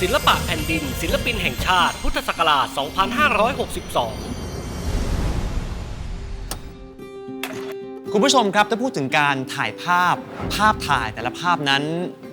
ศิลปะแผ่นดิน ศิลปินแห่งชาติ พุทธศักราช 2562 คุณผู้ชมครับถ้าพูดถึงการถ่ายภาพ ภาพถ่ายแต่ละภาพนั้น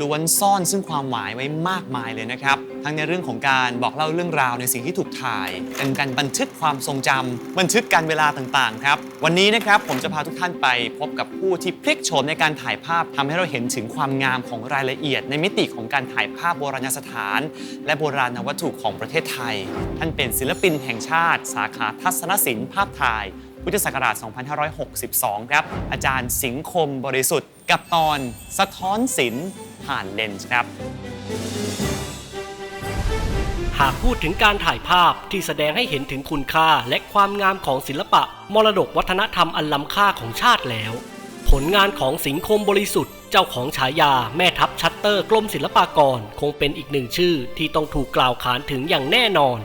ล้วนซ่อนซึ่งความหมายไว้มากมายเลยนะครับ ทั้งในเรื่องของการบอกเล่าเรื่องราวในสิ่งที่ถูกถ่าย เป็นการบันทึกความทรงจำบันทึกการเวลาต่างๆครับ วันนี้นะครับผมจะพาทุกท่านไปพบกับผู้ที่พลิกโฉมในการถ่ายภาพทำให้เราเห็นถึงความงามของรายละเอียด ในมิติของการถ่ายภาพโบราณสถาน และโบราณวัตถุของประเทศไทย ท่านเป็นศิลปินแห่งชาติ สาขาทัศนศิลป์ภาพถ่าย พุทธศักราช 2562 ครับ อาจารย์สิงคมบริสุทธิ์กับตอนสะท้อนศิลป์ผ่านเลนส์ครับ หากพูดถึงการถ่ายภาพที่แสดงให้เห็นถึงคุณค่าและความงามของศิลปะ มรดกวัฒนธรรมอันล้ำค่าของชาติแล้ว ผลงานของสิงคมบริสุทธิ์เจ้าของฉายาแม่ทัพชัตเตอร์กรมศิลปากร คงเป็นอีกหนึ่งชื่อที่ต้องถูกกล่าวขานถึงอย่างแน่นอน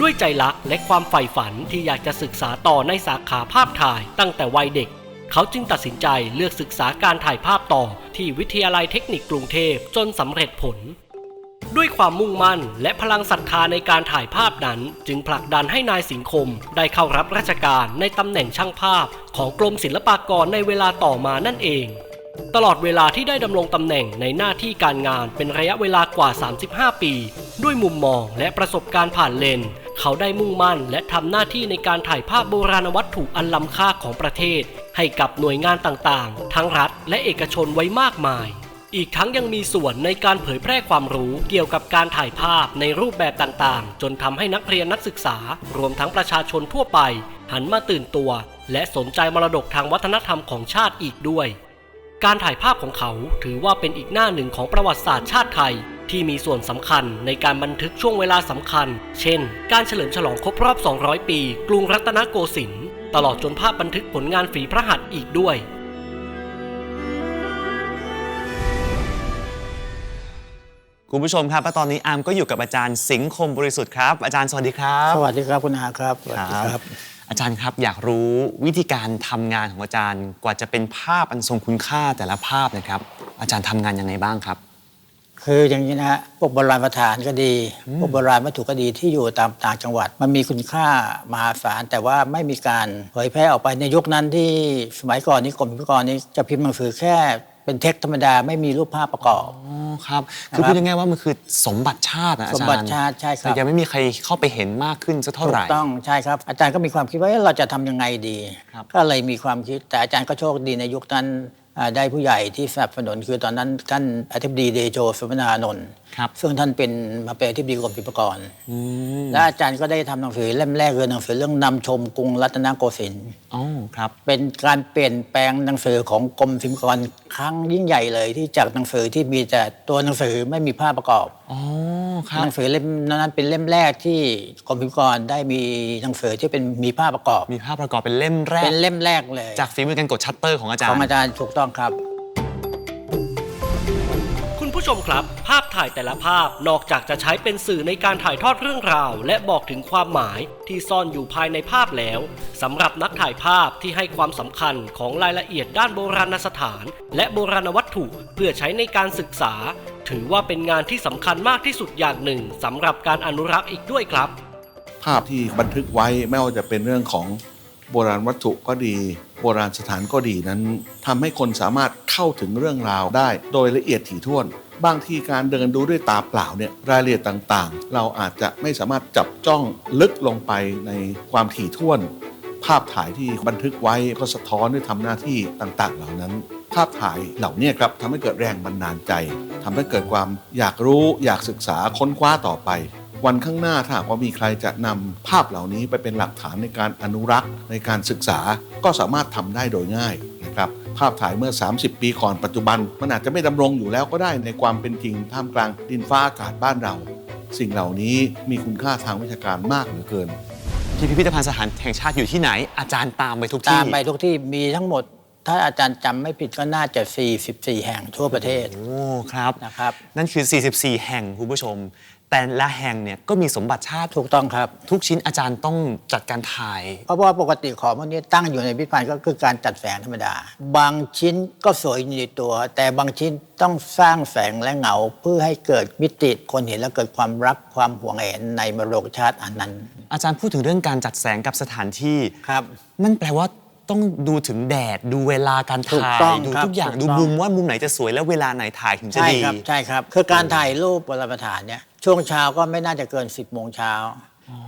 ด้วยใจรักและความใฝ่ฝันที่อยากจะศึกษาต่อในสาขาภาพถ่ายตั้งแต่วัยเด็ก เขาจึงตัดสินใจเลือกศึกษาการถ่ายภาพต่อที่วิทยาลัยเทคนิคกรุงเทพจนสำเร็จผล ด้วยความมุ่งมั่นและพลังศรัทธาในการถ่ายภาพนั้น จึงผลักดันให้นายสิงคม ได้เข้ารับราชการในตำแหน่งช่างภาพ ของกรมศิลปากรในเวลาต่อมานั่นเองตลอดเวลาที่ได้ดำรงตำแหน่งในหน้าที่การงานเป็นระยะเวลากว่า 35 ปี ด้วยมุมมองและประสบการณ์ผ่านเลน เขาได้มุ่งมั่นและทำหน้าที่ในการถ่ายภาพโบราณวัตถุอันล้ำค่าของประเทศ ให้กับหน่วยงานต่างๆ ทั้งรัฐและเอกชนไว้มากมาย อีกทั้งยังมีส่วนในการเผยแพร่ความรู้เกี่ยวกับการถ่ายภาพในรูปแบบต่างๆ จนทำให้นักเรียนนักศึกษา รวมทั้งประชาชนทั่วไป หันมาตื่นตัว และสนใจมรดกทางวัฒนธรรมของชาติอีกด้วย การถ่ายภาพของเขาถือว่าเป็นอีกหน้าหนึ่งของประวัติศาสตร์ชาติไทย ที่มีส่วนสำคัญในการบันทึกช่วงเวลาสำคัญ เช่น การเฉลิมฉลองครบรอบ 200 ปี กรุงรัตนโกสินทร์ตลอดจนภาพบันทึกผลงานฝีพระหัตถ์อีกด้วยคุณผู้ชมครับและตอนนี้อาร์มก็อยู่กับอาจารย์สิงคมบริสุทธิ์ครับ อาจารย์สวัสดีครับ สวัสดีครับคุณอาครับ สวัสดีครับ อาจารย์ครับอยากรู้วิธีการทำงานของอาจารย์กว่าจะเป็นภาพอันทรงคุณค่าแต่ละภาพนะครับ อาจารย์ทำงานยังไงบ้างครับ คืออย่างนี้นะฮะพวกโบราณสถานก็ดี พวกโบราณวัตถุก็ดีที่อยู่ตามต่างจังหวัด มันมีคุณค่ามหาศาลแต่ว่าไม่มีการเผยแพร่ออกไปในยุคนั้นที่สมัยก่อนนี้กรมศิลปากรนี้จะพิมพ์หนังสือแค่เป็นเท็กซ์ธรรมดาไม่มีรูปภาพประกอบ อ๋อครับ คือพูดง่ายๆว่ามันคือสมบัติชาตินะอาจารย์สมบัติชาติใช่ครับ แต่ยังไม่มีใครเข้าไปเห็นมากขึ้นสักเท่าถูไหกร่ต้องใช่ครับ อาจารย์ก็มีความคิดว่าเอ๊ะเราจะทำยังไงดี ครับ ก็เลยมีความคิดแต่อาจารย์ก็โชคดีในยุคนั้นอ่า ได้ผู้ใหญ่ที่สนับสนุนคือตอนนั้นท่านอธิบดีเดโชสุวรรณานนท์ครับซึ่งท่านเป็นมาเป็นอธิบดีกรมศิลปากรอืมและอาจารย์ก็ได้ทำหนังสือเล่มแรกคือหนังสือเรื่องนำชมกรุงรัตนโกสินทร์อ๋อครับเป็นการเปลี่ยนแปลงหนังสือของกรมศิลปากรครั้งยิ่งใหญ่เลย ที่จากหนังสือที่มีแต่ตัวหนังสือไม่มีภาพประกอบอ๋อครับหนังสือเล่มนั้นเป็นเล่มแรกที่กรมศิลปากรได้มีหนังสือที่เป็นมีภาพประกอบ มีภาพประกอบเป็นเล่มแรกเป็นเล่มแรกเลย จากฝีมือการกดชัตเตอร์ของอาจารของย์อาจารย์ถูกต้องครับ คุณผู้ชมครับ ภาพถ่ายแต่ละภาพนอกจากจะใช้เป็นสื่อในการถ่ายทอดเรื่องราว และบอกถึงความหมายที่ซ่อนอยู่ภายในภาพแล้วสำหรับนักถ่ายภาพที่ให้ความสำคัญของรายละเอียดด้านโบราณสถาน และโบราณวัตถุเพื่อใช้ในการศึกษา ถือว่าเป็นงานที่สำคัญมากที่สุดอย่างหนึ่งสำหรับการอนุรักษ์อีกด้วยครับ ภาพที่บันทึกไว้ไม่ว่าจะเป็นเรื่องของ โบราณวัตถุก็ดี โบราณสถานก็ดีนั้นทำให้คนสามารถเข้าถึงเรื่องราวได้ โดยละเอียดถี่ถ้วน บางทีการเดินดูด้วยตาเปล่าเนี่ยรายละเอียดต่างๆ เราอาจจะไม่สามารถจับจ้องลึกลงไปในความถี่ถ้วน ภาพถ่ายที่บันทึกไว้ก็สะท้อนด้วยทำหน้าที่ต่างๆ เหล่านั้น ภาพถ่ายเหล่านี้ครับทำให้เกิดแรงบันดาลใจทำให้เกิดความอยากรู้อยากศึกษาค้นคว้าต่อไป วันข้างหน้าถ้าหากว่ามีใครจะนำภาพเหล่านี้ไปเป็นหลักฐานในการอนุรักษ์ในการศึกษาก็สามารถทำได้โดยง่ายนะครับภาพถ่ายเมื่อ 30 ปีก่อนปัจจุบัน มันอาจจะไม่ดำรงอยู่แล้วก็ได้ในความเป็นจริงท่ามกลางดินฟ้าอากาศบ้านเรา สิ่งเหล่านี้มีคุณค่าทางวิชาการมากเหลือเกินที่พิพิธภัณฑ์สถานแห่งชาติอยู่ที่ไหน อาจารย์ตามไปทุกที่ตามไปทุกที่มีทั้งหมด ถ้าอาจารย์จำไม่ผิดก็น่าจะ 44 แห่งทั่วประเทศโอ้ครับนะครับ นั่นคือ 44 แห่งคุณผู้ชม แต่ละแห่งเนี่ยก็มีสมบัติชาติถูกต้องครับ ทุกชิ้นอาจารย์ต้องจัดการถ่าย เพราะว่าปกติของพวกนี้ตั้งอยู่ในพิพิธภัณฑ์ก็คือการจัดแสงธรรมดา บางชิ้นก็สวยอยู่ในตัว แต่บางชิ้นต้องสร้างแสงและเงาเพื่อให้เกิดมิติคนเห็นแล้วเกิดความรักความหวงแหนในมรดกชาติอันนั้น อาจารย์พูดถึงเรื่องการจัดแสงกับสถานที่ครับนั่นแปลว่าต้องดูถึงแดดดูเวลาการถูกถ่ายต้องดูครับทุกอย่างถูกดูต้อง มุมว่ามุมไหนจะสวยแล้วเวลาไหนถ่ายถึงจะใช่ดี ครับใช่ครับ คือการถ่ายรูปบนประธานเนี่ย ช่วงเช้าก็ไม่น่าจะเกิน 10บโมงเช้า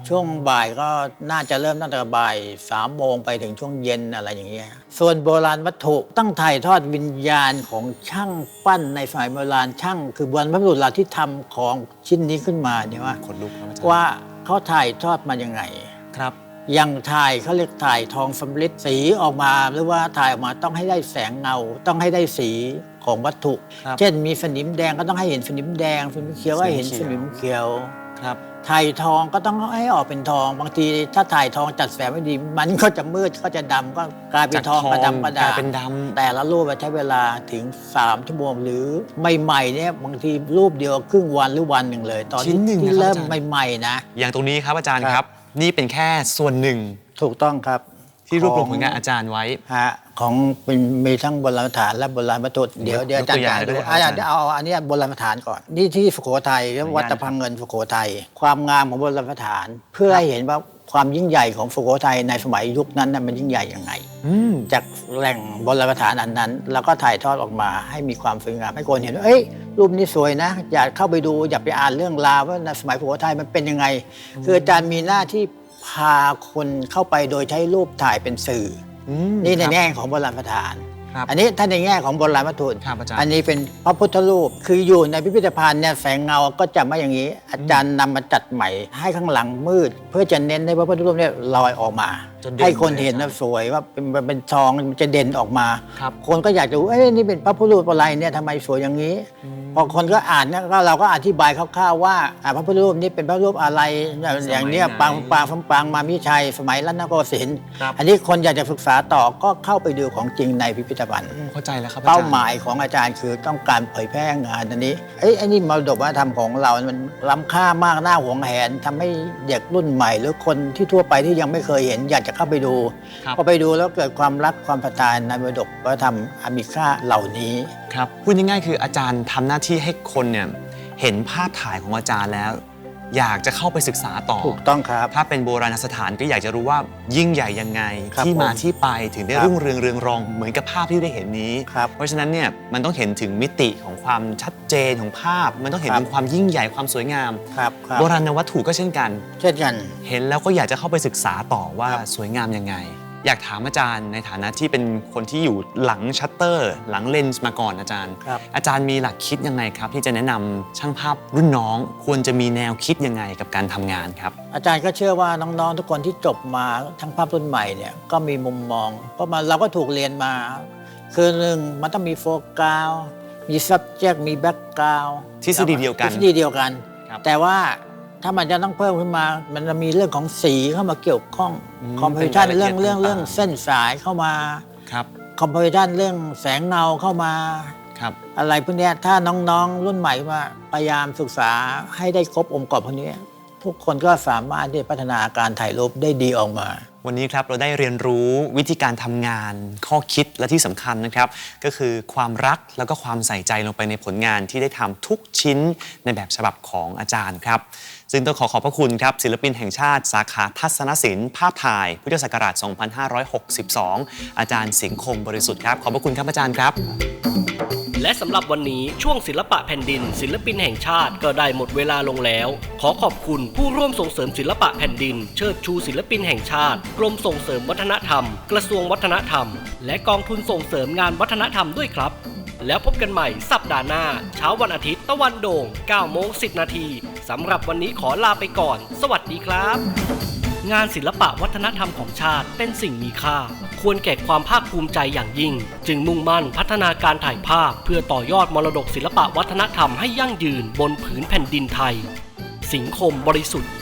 ช่วงบ่ายก็น่าจะเริ่มตั้งแต่บ่ายสามโมงไปถึงช่วงเย็นอะไรอย่างเงี้ย ส่วนโบราณวัตถุต้องถ่ายทอดวิญญาณของช่างปั้นในสมัยโบราณช่าง คือโบราณวัตถุเราที่ทำของชิ้นนี้ขึ้นมาเนี่ยว่าขนลุกครับอาจารย์ว่าเขาถ่ายทอดมายังไงครับอย่างถ่ายเขาเรียกถ่ายทองสำริดสีออกมาหรือว่าถ่ายออกมาต้องให้ได้แสงเงา ต้องให้ได้สี ของวัตถุ ครับเช่นมีสนิมแดงก็ต้องให้เห็นสนิมแดงสนิมเขียวก็ให้เห็นสสนินิมมเขีเขียยววครับ ถ่ายทองก็ต้องให้ออกเป็นทอง บางทีถ้าถ่ายทองจัดแสงไม่ดี มันก็จะมืดก็จะดำก็กลายเป็นจากทองทองกระดำกระกลาดายเป็นดำ แต่ละรูปใช้เวลาถึง 3 ชั่วโมงหรือใหม่ๆเนี่ยบางทีรูปเดียวครึ่งวันหรือวันหนึ่งเลย ตอนชิ้นหนึ่งที่นะครับเริ่มอาจารย์ ใหม่ๆนะ อย่างตรงนี้ครับอาจารย์ครับครับนี่เป็นแค่ส่วนหนึ่ง ถูกต้องครับ ที่รวบรวมขผองลงานอาจารย์ไว้ ฮะ ของเป็นมีทั้งโบราณสถานและโบราณวัตถุเดี๋ยวยกเดี๋ยวอาจารตัวย์อย่างจะดูด้วยครับอาอาจารย์จารย์เอาอันเนี้ยโบราณสถานก่อน นี่ที่สุโขทัยเรียกว่าวัดตะพังเงินสุโขทัยความงามของโบราณสถาน เพื่อให้เห็นว่าความยิ่งใหญ่ของสุโขทัยในสมัยยุคนั้นน่ะมันยิ่งใหญ่ยังไง อืม จากแหล่งโบราณสถานอันนั้น แล้วก็ถ่ายทอดออกมาให้มีความสวยงามให้คนเห็นว่าเอ้ยรูปนี้สวยนะ อยากเข้าไปดูอยากไปอ่านเรื่องราวว่าในสมัยสุโขทัยมันเป็นยังไง คืออาจารย์มีหน้าที่ พาคนเข้าไปโดยใช้รูปถ่ายเป็นสื่ออืมนี่ในครับ แง่ของโบราณสถาน ครับอันนี้ถ้าในแง่ของโบราณวัตถุครับอาจารย์ อันนี้เป็นพระพุทธรูปคืออยู่ในพิพิธภัณฑ์เนี่ยแสงเงาก็จะไม่อย่างนี้ อาจารย์นำมาจัดใหม่ให้ข้างหลังมืด เพื่อจะเน้นให้พระพุทธรูปเนี่ยลอยออกมา จนเด่นให้คนเลยเห็นอาจารว่าย์สวยว่าเป็นเป็นเป็นทองมันจะเด่นออกมา ครับ คนก็อยากจะรู้เอ้ยนี่เป็นพระพุทธรูปอะไรเนี่ยทำไมสวยอย่างนี้ พอคนก็อ่านเนี่ยก็เราก็อธิบายคร่าวๆว่าอ่าพระพุทธรูปนี้เป็นพระรูปอะไรอย่างเนี้ยสมัยไหนปางปางฟปางมามิชัย สมัยรัตนโกสินทร์ครับ อันนี้คนอยากจะศึกษาต่อก็เข้าไปดูของจริงในพิพิธภัณฑ์ เข้าใจแล้วครับอจรย์เป้าหมายของอาจารย์คือต้องการเผยแพร่งานอันนี้ เอ้ยไอ้นี่มรดกวัฒนธรรมของเรา มันล้ำค่ามากน่าหวงแหนทำให้เด็กรุ่นใหม่ หรือคนที่ทั่วไปที่ยังไม่เคยเห็นอยากจะเข้าไปดูครับพอไปดูแล้วเกิดความรักความศรัทธาในมรดกวัฒนธรรมอันมีค่าเหล่านี้ครับพูดง่ายๆคืออาจารย์ทำหน้าที่ให้คนเนี่ยเห็นภาพถ่ายของอาจารย์แล้ว อยากจะเข้าไปศึกษาต่อ ถูกต้องครับ ถ้าเป็นโบราณสถานก็อยากจะรู้ว่ายิ่งใหญ่ยังไง ครับที่มาผมที่ไปถึงได้ครับรุ่งเรืองเรืองรองเหมือนกับภาพที่ได้เห็นนี้ ครับเพราะฉะนั้นเนี่ยมันต้องเห็นถึงมิติของความชัดเจนของภาพ มันต้องเห็นครับ ถึงความยิ่งใหญ่ความสวยงาม ครับครับโบราณวัตถุก็เช่นกัน เช่นกัน เห็นแล้วก็อยากจะเข้าไปศึกษาต่อว่าครับ สวยงามยังไง อยากถามอาจารย์ในฐานะที่เป็นคนที่อยู่หลังชัตเตอร์ หลังเลนส์มาก่อนอาจารย์ ครับ อาจารย์มีหลักคิดยังไงครับ ที่จะแนะนำช่างภาพรุ่นน้องควรจะมีแนวคิดยังไงกับการทำงานครับ อาจารย์ก็เชื่อว่าน้องๆ ทุกคนที่จบมาทั้งภาพรุ่นใหม่เนี่ยก็มีมุมมอง เพราะมันเราก็ถูกเรียนมา คือหนึ่งมันต้องมีโฟกัสมี subject มี background ทฤษฎีเดียวกันทฤษฎีเดียวกัน ครับ แต่ว่า ถ้ามันจะต้องเพิ่มขึ้นมา มันจะมีเรื่องของสีเข้ามาเกี่ยวข้องอืมคอมเพลชันเป็นรายละเอีเรื่ยอดงเรื่องต่างๆ เรื่องเส้นสายเข้ามาครับคอมเพลชันเรื่องแสงเงาเข้ามา ครับอะไรพวกเนี้ยถ้าน้องๆรุ่นใหม่มาพยายามศึกษาให้ได้ครบองค์ประกอบพวกนี้ทุกคนก็สามารถที่จะพัฒนาการถ่ายรูปได้ดีออกมา วันนี้ครับเราได้เรียนรู้วิธีการทำงาน ข้อคิดและที่สำคัญนะครับ ก็คือความรักแล้วก็ความใส่ใจลงไปในผลงานที่ได้ทำทุกชิ้นในแบบฉบับของอาจารย์ครับ ซึ่งต้องขอขอบพระคุณครับ ศิลปินแห่งชาติสาขาทัศนศิลป์ภาพถ่ายพุทธศักราช 2562 อาจารย์สิงคมบริสุทธิ์ครับ ขอบพระคุณครับอาจารย์ครับ และสำหรับวันนี้ช่วงศิลปะแผ่นดิน ศิลปินแห่งชาติก็ได้หมดเวลาลงแล้ว ขอขอบคุณผู้ร่วมส่งเสริมศิลปะแผ่นดิน เชิดชูศิลปินแห่งชาติ กรมส่งเสริมวัฒนธรรม กระทรวงวัฒนธรรม และกองทุนส่งเสริมงานวัฒนธรรมด้วยครับ แล้วพบกันใหม่สัปดาห์หน้า เช้าวันอาทิตย์ตะวันโด่ง9โมง10 นาทีสำหรับวันนี้ขอลาไปก่อน สวัสดีครับ งานศิลปะวัฒนธรรมของชาติเป็นสิ่งมีค่า ควรแก่ความภาคภูมิใจอย่างยิ่ง จึงมุ่งมั่นพัฒนาการถ่ายภาพ เพื่อต่อยอดมรดกศิลปะวัฒนธรรมให้ยั่งยืนบนผืนแผ่นดินไทย สิงคมบริสุทธิ์